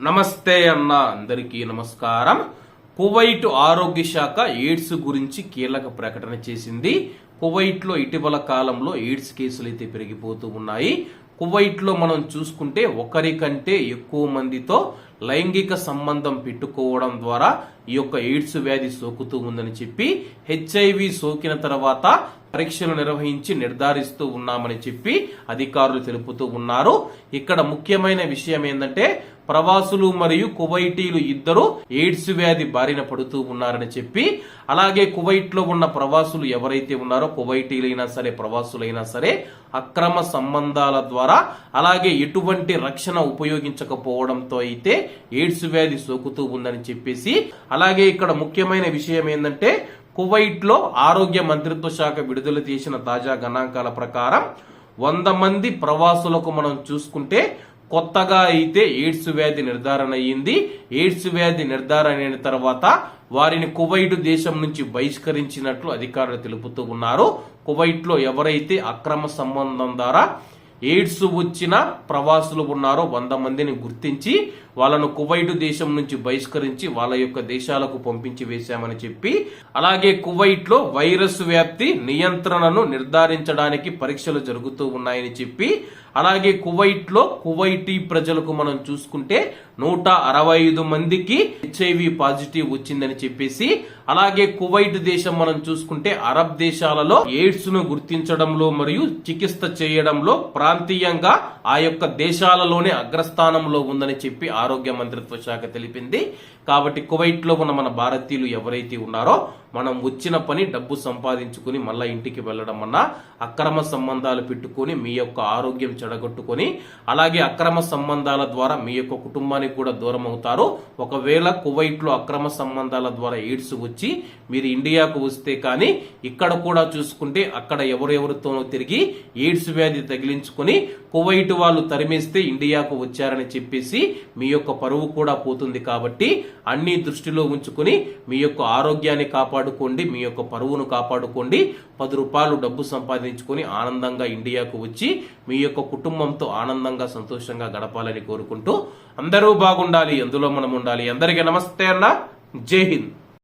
నమస్తే అన్న అందరికీ నమస్కారం. కువైట్ ఆరోగ్య శాఖ ఎయిడ్స్ గురించి కీలక ప్రకటన చేసింది. కువైట్లో ఇటీవల కాలంలో ఎయిడ్స్ కేసులు అయితే పెరిగిపోతూ ఉన్నాయి. కువైట్లో మనం చూసుకుంటే ఒకరికంటే ఎక్కువ మందితో లైంగిక సంబంధం పెట్టుకోవడం ద్వారా ఈ యొక్క ఎయిడ్స్ వ్యాధి సోకుతూ ఉందని చెప్పి హెచ్ఐవి సోకిన తర్వాత పరీక్షలు నిర్వహించి నిర్ధారిస్తూ ఉన్నామని చెప్పి అధికారులు తెలుపుతూ ఉన్నారు. ఇక్కడ ముఖ్యమైన విషయం ఏంటంటే ప్రవాసులు మరియు కువైటీలు ఇద్దరు ఎయిడ్స్ వ్యాధి బారిన పడుతూ ఉన్నారని చెప్పి అలాగే కువైట్లో ఉన్న ప్రవాసులు ఎవరైతే ఉన్నారో కువైటీలైనా సరే ప్రవాసులైనా సరే అక్రమ సంబంధాల ద్వారా అలాగే ఎటువంటి రక్షణ ఉపయోగించకపోవడంతో అయితే ఎయిడ్స్ వ్యాధి సోకుతూ ఉందని చెప్పేసి అలాగే ఇక్కడ ముఖ్యమైన విషయం ఏంటంటే కువైట్లో ఆరోగ్య మంత్రిత్వ శాఖ విడుదల చేసిన తాజా గణాంకాల ప్రకారం వంద మంది ప్రవాసులకు మనం చూసుకుంటే కొత్తగా అయితే ఎయిడ్స్ వ్యాధి నిర్ధారణ అయ్యింది. ఎయిడ్స్ వ్యాధి నిర్ధారణ అయిన తర్వాత వారిని కువైట్ దేశం నుంచి బహిష్కరించినట్లు అధికారులు తెలుపుతూ ఉన్నారు. కువైట్లో ఎవరైతే అక్రమ సంబంధం ద్వారా ఎయిడ్స్ వచ్చిన ప్రవాసులు ఉన్నారో వంద మందిని గుర్తించి వాళ్ళను కువైట్ దేశం నుంచి బహిష్కరించి వాళ్ళ యొక్క దేశాలకు పంపించి వేశామని చెప్పి అలాగే కువైట్లో వైరస్ వ్యాప్తి నియంత్రణను నిర్ధారించడానికి పరీక్షలు జరుగుతూ ఉన్నాయని చెప్పి అలాగే కువైట్లో కువైటీ ప్రజలకు మనం చూసుకుంటే నూట అరవై ఐదు మందికి హెచ్ఐవి పాజిటివ్ వచ్చిందని చెప్పేసి అలాగే కువైట్ దేశం మనం చూసుకుంటే అరబ్ దేశాలలో ఎయిడ్స్ను గుర్తించడంలో మరియు చికిత్స చేయడంలో ప్రాంతీయంగా ఆ యొక్క దేశాలలోనే అగ్రస్థానంలో ఉందని చెప్పి ఆరోగ్య మంత్రిత్వ శాఖ తెలిపింది. కాబట్టి కువైట్లో ఉన్న మన భారతీయులు ఎవరైతే ఉన్నారో మనం వచ్చిన పని డబ్బు సంపాదించుకుని మళ్ళా ఇంటికి వెళ్ళడం అన్నా అక్రమ సంబంధాలు పెట్టుకొని మీ యొక్క ఆరోగ్యం చెడగొట్టుకొని అలాగే అక్రమ సంబంధాల ద్వారా మీ యొక్క కుటుంబానికి కూడా దూరం అవుతారు. ఒకవేళ కువైట్లో అక్రమ సంబంధాల ద్వారా ఎయిడ్స్ వచ్చి మీరు ఇండియాకు వస్తే కానీ ఇక్కడ కూడా చూసుకుంటే అక్కడ ఎవరెవరితోనో తిరిగి ఎయిడ్స్ వ్యాధి తగిలించుకొని కువైట్ వాళ్ళు తరిమేస్తే ఇండియాకు వచ్చారని చెప్పేసి మీ యొక్క పరువు కూడా పోతుంది కాబట్టి అన్ని దృష్టిలో ఉంచుకొని మీ యొక్క ఆరోగ్యాన్ని కాపాడుకోండి మీ యొక్క పరువును కాపాడుకోండి. పది రూపాయలు డబ్బు సంపాదించుకొని ఆనందంగా ఇండియాకు వచ్చి మీ యొక్క కుటుంబంతో ఆనందంగా సంతోషంగా గడపాలని కోరుకుంటూ అందరూ బాగుండాలి అందులో మనం ఉండాలి. అందరికీ నమస్తే అన్న. జై హింద్.